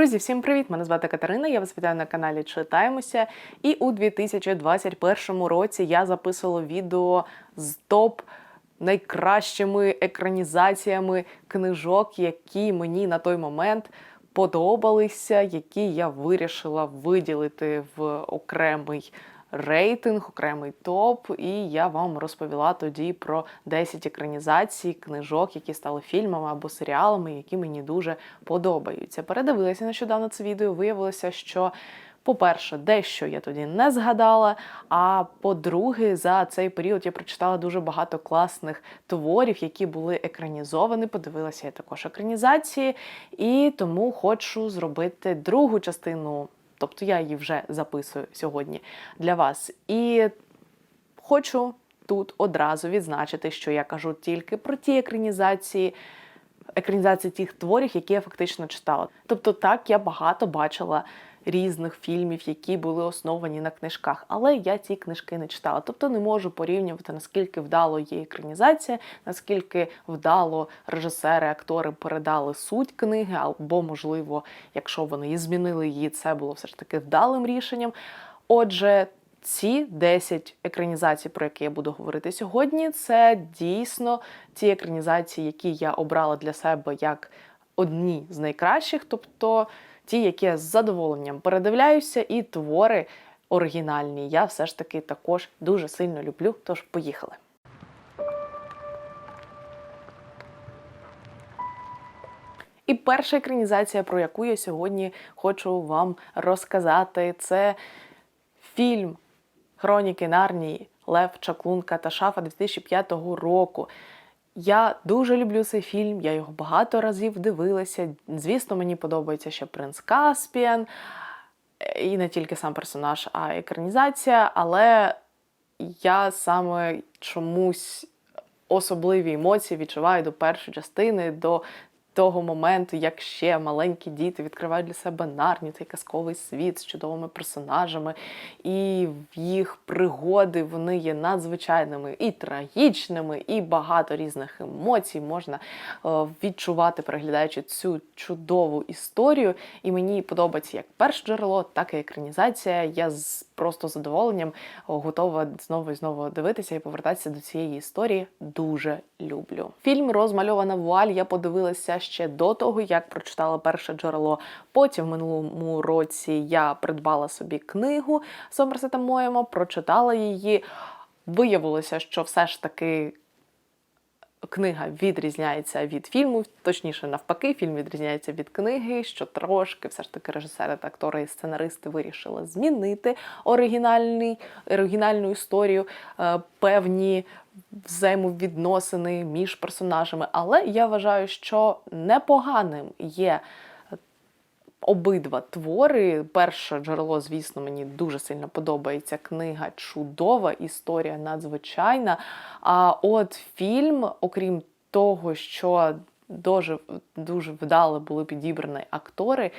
Друзі, всім привіт! Мене звати Катерина. Я вас вітаю на каналі Читаємося. І у 2021 році я записувала відео з топ найкращими екранізаціями книжок, які мені на той момент подобалися, які я вирішила виділити в окремий. Рейтинг, окремий топ, і я вам розповіла тоді про 10 екранізацій книжок, які стали фільмами або серіалами, які мені дуже подобаються. Передивилася нещодавно це відео. Виявилося, що, по-перше, дещо я тоді не згадала. А по-друге, за цей період я прочитала дуже багато класних творів, які були екранізовані. Подивилася я також екранізації, і тому хочу зробити другу частину. Тобто я її вже записую сьогодні для вас. І хочу тут одразу відзначити, що я кажу тільки про ті екранізації, екранізації тих творів, які я фактично читала. Тобто, так я багато бачила різних фільмів, які були основані на книжках, але я ці книжки не читала. Тобто не можу порівнювати, наскільки вдало є екранізація, наскільки вдало режисери, актори передали суть книги, або, можливо, якщо вони і змінили її, це було все ж таки вдалим рішенням. Отже, ці 10 екранізацій, про які я буду говорити сьогодні, це дійсно ті екранізації, які я обрала для себе як одні з найкращих, тобто ті, які я з задоволенням передивляюся, і твори оригінальні. Я все ж таки також дуже сильно люблю. Тож поїхали. І перша екранізація, про яку я сьогодні хочу вам розказати, це фільм Хроніки Нарнії Лев Чаклунка та Шафа 2005 року. Я дуже люблю цей фільм, я його багато разів дивилася. Звісно, мені подобається ще принц Каспіан, і не тільки сам персонаж, а екранізація. Але я саме чомусь особливі емоції відчуваю до першої частини, до того моменту, як ще маленькі діти відкривають для себе нарні цей казковий світ з чудовими персонажами, і їх пригоди вони є надзвичайними і трагічними, і багато різних емоцій можна е, відчувати, переглядаючи цю чудову історію. І мені подобається як перше джерело, так і екранізація. Я з просто задоволенням готова знову і знову дивитися і повертатися до цієї історії. Дуже люблю. Фільм Розмальована вуаль я подивилася ще до того, як прочитала перше джерело. Потім в минулому році я придбала собі книгу Сомерсета Моєма, прочитала її. Виявилося, що все ж таки книга відрізняється від фільму, точніше, навпаки, фільм відрізняється від книги, що трошки все ж таки режисери, та актори і сценаристи вирішили змінити оригінальний, оригінальну історію, е, певні взаємовідносини між персонажами. Але я вважаю, що непоганим є обидва твори. Перше джерело, звісно, мені дуже сильно подобається. Книга чудова, історія надзвичайна. А от фільм, окрім того, що дуже, дуже вдало були підібрані актори,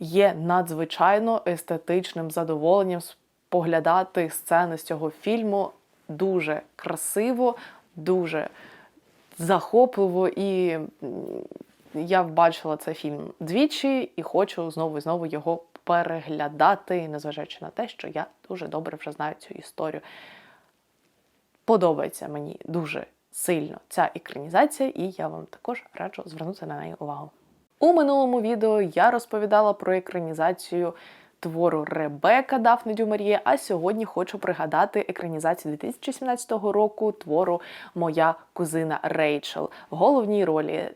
є надзвичайно естетичним задоволенням споглядати сцени з цього фільму. Дуже красиво, дуже захопливо і я бачила цей фільм двічі і хочу знову і знову його переглядати, незважаючи на те, що я дуже добре вже знаю цю історію. Подобається мені дуже сильно ця екранізація, і я вам також раджу звернути на неї увагу. У минулому відео я розповідала про екранізацію твору Ребека Дафни Дюмар'є, а сьогодні хочу пригадати екранізацію 2017 року твору Моя кузина Рейчел. В головній ролі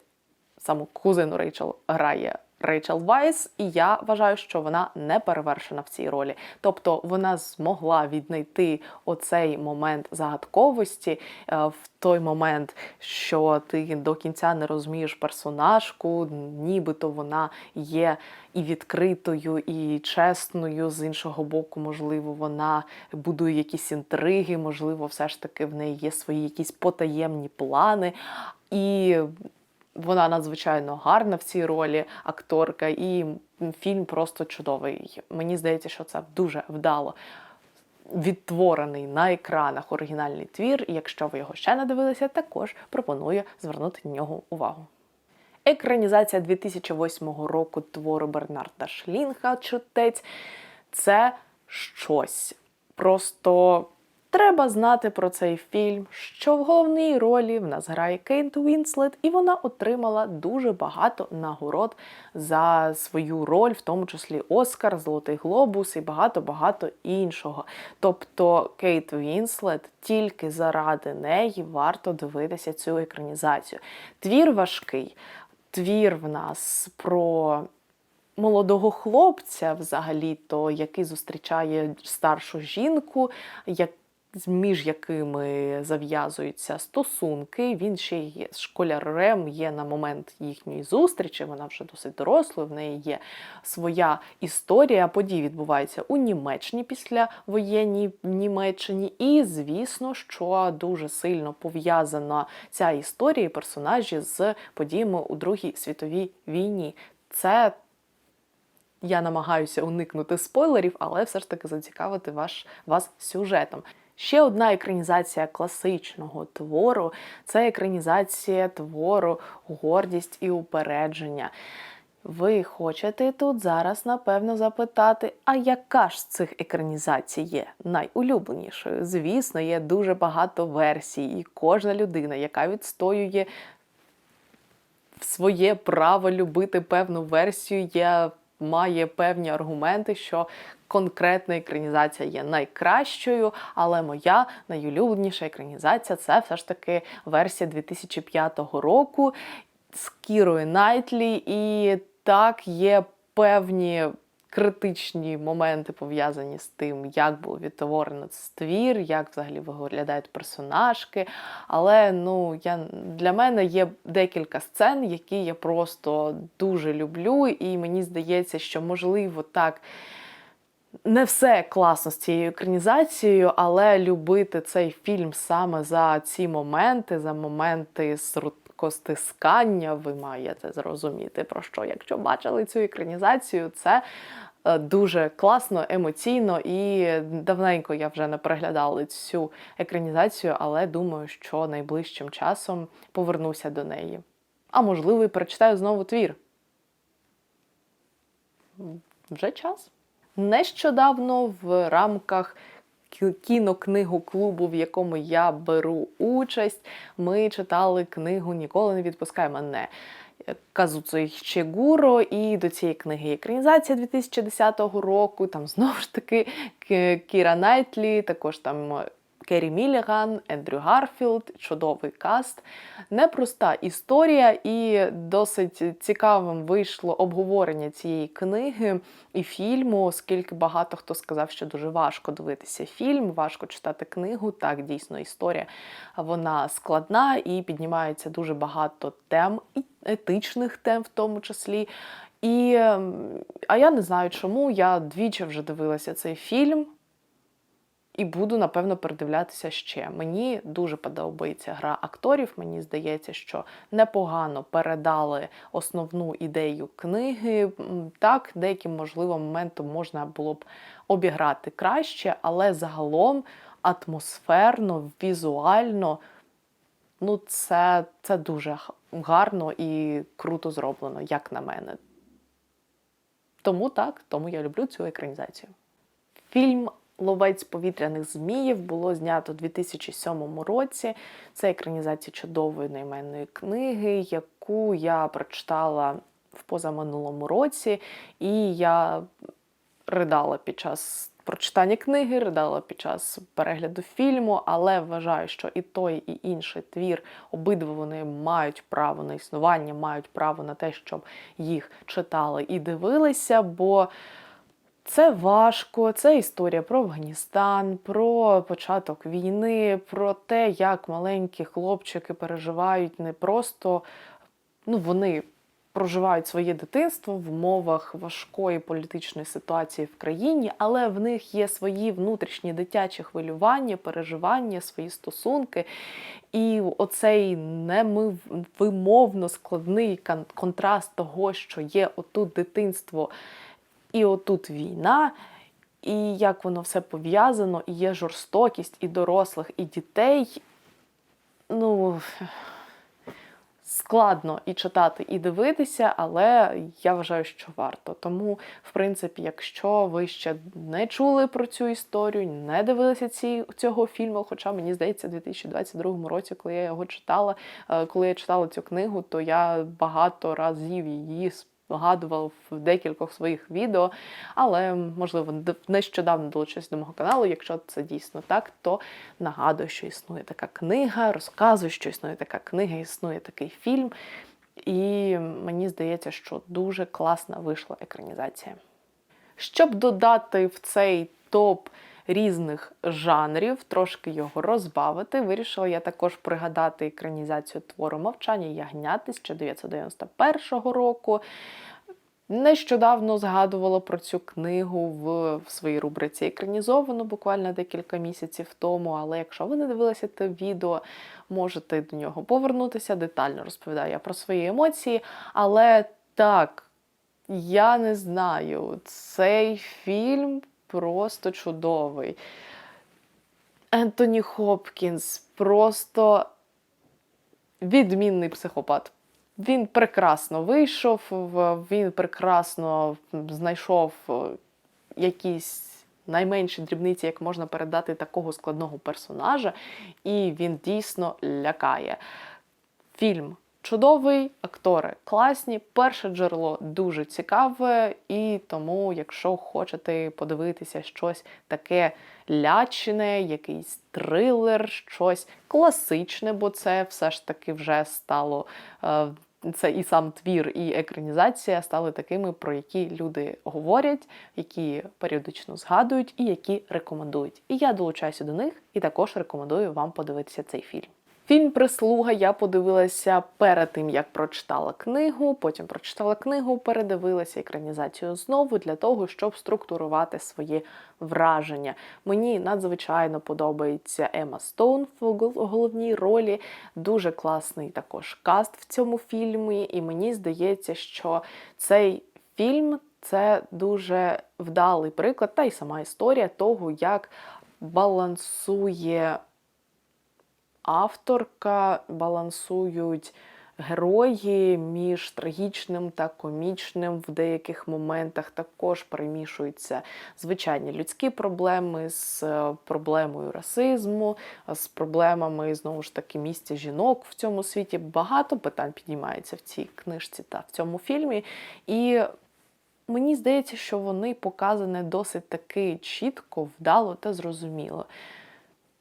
саму кузину Рейчел грає Рейчел Вайс, і я вважаю, що вона не перевершена в цій ролі. Тобто вона змогла віднайти оцей момент загадковості е, в той момент, що ти до кінця не розумієш персонажку, нібито вона є і відкритою, і чесною. З іншого боку, можливо, вона будує якісь інтриги, можливо, все ж таки в неї є свої якісь потаємні плани. І вона надзвичайно гарна в цій ролі, акторка, і фільм просто чудовий. Мені здається, що це дуже вдало відтворений на екранах оригінальний твір. Якщо ви його ще не дивилися, також пропоную звернути на нього увагу. Екранізація 2008 року твору Бернарда Шлінга Чутець це щось. Просто треба знати про цей фільм, що в головній ролі в нас грає Кейт Уінслет, і вона отримала дуже багато нагород за свою роль, в тому числі Оскар, Золотий Глобус і багато-багато іншого. Тобто Кейт Вінслет тільки заради неї варто дивитися цю екранізацію. Твір важкий, твір в нас про молодого хлопця, взагалі-то, який зустрічає старшу жінку, як, між якими зав'язуються стосунки. Він ще є школярем, є на момент їхньої зустрічі. Вона вже досить дорослою. В неї є своя історія. Події відбуваються у Німеччині після воєнній Німеччині. І, звісно, що дуже сильно пов'язана ця історія персонажі з подіями у Другій світовій війні. Це я намагаюся уникнути спойлерів, але все ж таки зацікавити ваш, вас сюжетом. Ще одна екранізація класичного твору це екранізація твору Гордість і упередження. Ви хочете тут зараз, напевно, запитати, а яка ж з цих екранізацій є найулюбленішою? Звісно, є дуже багато версій, і кожна людина, яка відстоює своє право любити певну версію, є, має певні аргументи, що конкретна екранізація є найкращою, але моя найулюбленіша екранізація це все ж таки версія 2005 року з Кірою Найтлі. І так є певні. Критичні моменти пов'язані з тим, як було відтворено твір, як взагалі виглядають персонажки. Але ну, я, для мене є декілька сцен, які я просто дуже люблю, і мені здається, що можливо так. Не все класно з цією екранізацією, але любити цей фільм саме за ці моменти, за моменти костискання, ви маєте зрозуміти про що. Якщо бачили цю екранізацію, це е, дуже класно, емоційно і давненько я вже не переглядала цю екранізацію, але думаю, що найближчим часом повернуся до неї. А можливо, і перечитаю знову твір. Вже час. Нещодавно в рамках кінокнигу клубу, в якому я беру участь, ми читали книгу Ніколи не відпускай мене. Казуцо Чегуро, і до цієї книги є екранізація 2010 року. Там знову ж таки Кіра Найтлі, також там Керрі Міліган, Ендрю Гарфілд, чудовий каст. Непроста історія, і досить цікавим вийшло обговорення цієї книги і фільму, оскільки багато хто сказав, що дуже важко дивитися фільм, важко читати книгу. Так, дійсно, історія вона складна і піднімається дуже багато тем, і етичних тем в тому числі. І, А я не знаю, чому я двічі вже дивилася цей фільм. І буду, напевно, передивлятися ще. Мені дуже подобається гра акторів. Мені здається, що непогано передали основну ідею книги. Так, деяким, можливо, моментом можна було б обіграти краще, але загалом атмосферно, візуально, ну, це, це дуже гарно і круто зроблено, як на мене. Тому так, тому я люблю цю екранізацію. Фільм Ловець повітряних зміїв було знято у 2007 році. Це екранізація чудової найменної книги, яку я прочитала в позаминулому році, і я ридала під час прочитання книги, ридала під час перегляду фільму, але вважаю, що і той, і інший твір обидва вони мають право на існування, мають право на те, щоб їх читали і дивилися. бо це важко, це історія про Афганістан, про початок війни, про те, як маленькі хлопчики переживають не просто ну, вони проживають своє дитинство в умовах важкої політичної ситуації в країні, але в них є свої внутрішні дитячі хвилювання, переживання, свої стосунки. І оцей невимовно складний контраст того, що є отут дитинство. І отут війна, і як воно все пов'язано, і є жорстокість і дорослих, і дітей. Ну, Складно і читати, і дивитися, але я вважаю, що варто. Тому, в принципі, якщо ви ще не чули про цю історію, не дивилися ці, цього фільму, хоча мені здається, у 2022 році, коли я його читала, е, коли я читала цю книгу, то я багато разів її згадував в декількох своїх відео, але можливо нещодавно долучився до мого каналу. Якщо це дійсно так, то нагадую, що існує така книга, розказую, що існує така книга, існує такий фільм. І мені здається, що дуже класна вийшла екранізація. Щоб додати в цей топ різних жанрів, трошки його розбавити, вирішила я також пригадати екранізацію твору Мовчання ягнят 1991 року. Нещодавно згадувала про цю книгу в, в своїй рубриці екранізовано буквально декілька місяців тому. Але якщо ви не дивилися те відео, можете до нього повернутися. Детально розповідаю я про свої емоції. Але так, я не знаю, цей фільм просто чудовий. Ентоні Хопкінс просто відмінний психопат. Він прекрасно вийшов, він прекрасно знайшов е, якісь найменші дрібниці, як можна передати такого складного персонажа, і він дійсно лякає. Фільм чудовий, актори класні. Перше джерело дуже цікаве, і тому, якщо хочете подивитися щось таке лячне, якийсь трилер, щось класичне, бо це все ж таки вже стало. е, Це і сам твір, і екранізація стали такими, про які люди говорять, які періодично згадують і які рекомендують. І я долучаюся до них і також рекомендую вам подивитися цей фільм. Фільм Прислуга я подивилася перед тим, як прочитала книгу. Потім прочитала книгу, передивилася екранізацію знову для того, щоб структурувати свої враження. Мені надзвичайно подобається Ема Стоун в головній ролі. Дуже класний також каст в цьому фільмі, і мені здається, що цей фільм це дуже вдалий приклад, та й сама історія того, як балансує авторка, балансують герої між трагічним та комічним. В деяких моментах також перемішуються звичайні людські проблеми з е, проблемою расизму, з проблемами знову ж таки місця жінок в цьому світі. Багато питань піднімається в цій книжці та в цьому фільмі. І мені здається, що вони показані досить таки чітко, вдало та зрозуміло.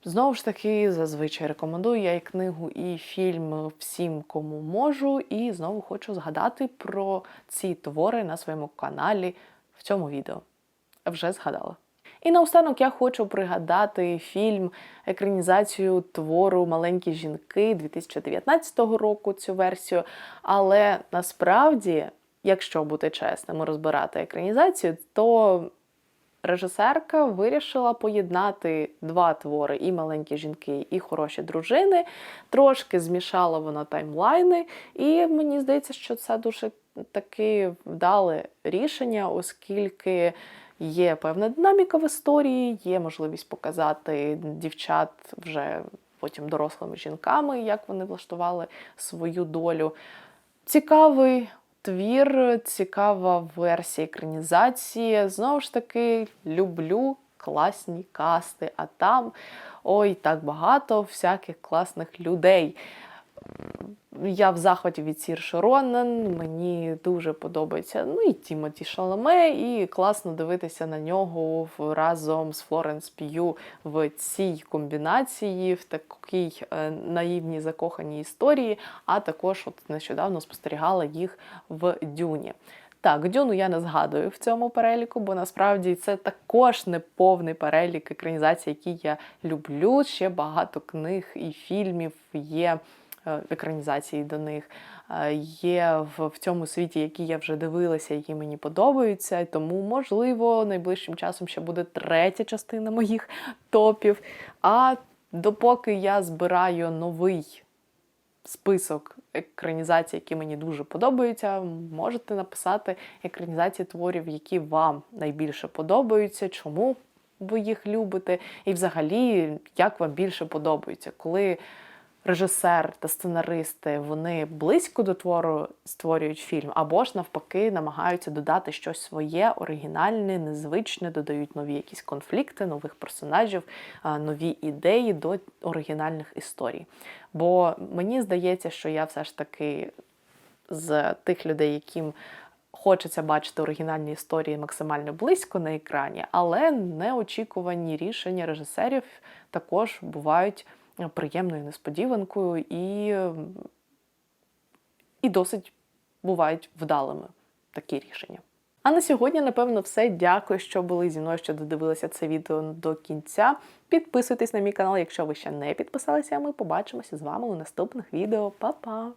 Знову ж таки, зазвичай рекомендую я і книгу, і фільм всім, кому можу. І знову хочу згадати про ці твори на своєму каналі в цьому відео. Вже згадала. І наостанок я хочу пригадати фільм, екранізацію твору Маленькі жінки 2019 року, цю версію. Але насправді, якщо бути чесним розбирати екранізацію, то режисерка вирішила поєднати два твори: і маленькі жінки, і хороші дружини. Трошки змішала вона таймлайни, і мені здається, що це дуже таке вдале рішення, оскільки. Є певна динаміка в історії, є можливість показати дівчат вже потім дорослими жінками, як вони влаштували свою долю. Цікавий твір, цікава версія екранізації. Знову ж таки, люблю класні касти, а там ой, так багато всяких класних людей. Я в захваті від Сір Ронан, мені дуже подобається. Ну і Тімоті Шаламе, і класно дивитися на нього разом з Флоренс П'ю в цій комбінації, в такій е, наївній закоханій історії, а також от нещодавно спостерігала їх в Дюні. Так, Дюну я не згадую в цьому переліку, бо насправді це також не повний перелік екранізацій, які я люблю. Ще багато книг і фільмів є екранізації до них. е, Є в, в цьому світі, які я вже дивилася, які мені подобаються. Тому, можливо, найближчим часом ще буде третя частина моїх топів. А допоки я збираю новий список екранізацій, які мені дуже подобаються. Можете написати екранізації творів, які вам найбільше подобаються, чому ви їх любите, і взагалі як вам більше подобається, коли режисер та сценаристи вони близько до твору створюють фільм, або ж навпаки намагаються додати щось своє, оригінальне, незвичне, додають нові якісь конфлікти, нових персонажів, нові ідеї до оригінальних історій. Бо мені здається, що я все ж таки з тих людей, яким хочеться бачити оригінальні історії максимально близько на екрані, але неочікувані рішення режисерів також бувають приємною несподіванкою і, і досить бувають вдалими такі рішення. А на сьогодні, напевно, все. Дякую, що були зі мною, що додивилися це відео до кінця. Підписуйтесь на мій канал, якщо ви ще не підписалися. а Ми побачимося з вами у наступних відео. Па-па!